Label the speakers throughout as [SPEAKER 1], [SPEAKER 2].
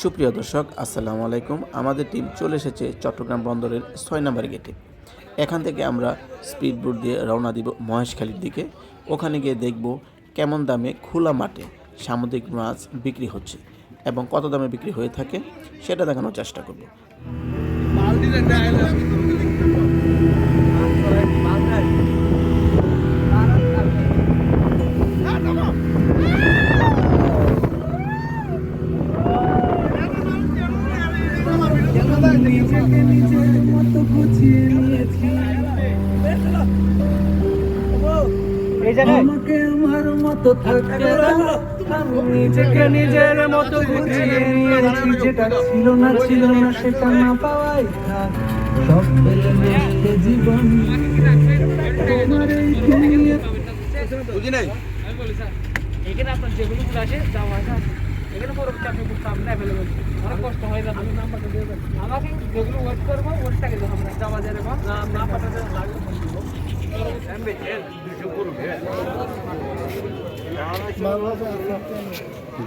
[SPEAKER 1] সুপ্রিয় দর্শক, আসসালামু আলাইকুম। আমাদের টিম চলে এসেছে চট্টগ্রাম বন্দরের ছয় নম্বর গেটে। এখান থেকে আমরা স্পিড বোট দিয়ে রওনা দিব মহেশখালীর দিকে। ওখানে গিয়ে দেখব কেমন দামে খোলা মাঠে সামুদ্রিক মাছ বিক্রি হচ্ছে এবং কত দামে বিক্রি হয়ে থাকে সেটা দেখানোর চেষ্টা করব।
[SPEAKER 2] আমাকে আমার মতো থাকতে আমি নিজেকে নিজের মতো গুছিয়ে নিয়েছি যেটা ছিল না ছিল না সেটা না পাওয়াই থাক সব ফেলে মিশতে জীবন তোমার এই দুনিয়া
[SPEAKER 3] এখানে আপনার যেগুলো গুলো আসে যাওয়া হয় না এখানে পরবর্তী আপনি খুব সামনে অ্যাভেলেবল অনেক কষ্ট হয়ে যাবে আমি নাম্বারটা দিয়ে দেবেন আমাকে যেগুলো ওয়েট করব ওয়েটটাকে দেবো আমরা যাওয়া যাবে বা না নাম্বারটা লাগবে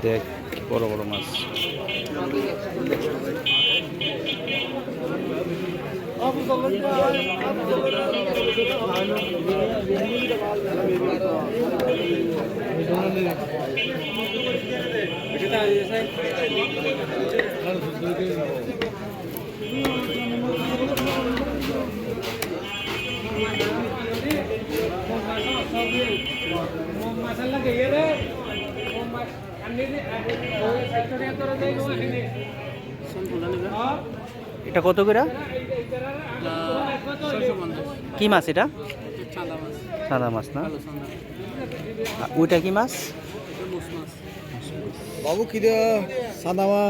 [SPEAKER 1] দেখ বড় বড় মাছ
[SPEAKER 3] মাসাল্লাহ দিয়ে
[SPEAKER 4] এটা কত করে? কি মাছ এটা? সাদা মাছ না? ওইটা কি মাছ?
[SPEAKER 2] বাবু কি সাদা মা।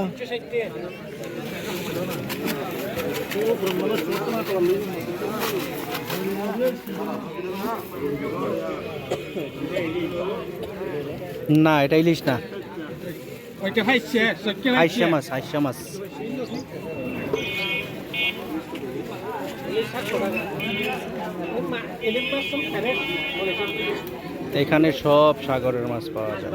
[SPEAKER 4] না এটা ইলিশ না। আইসা মাছ আইসা এখানে সব সাগরের মাছ পাওয়া যায়।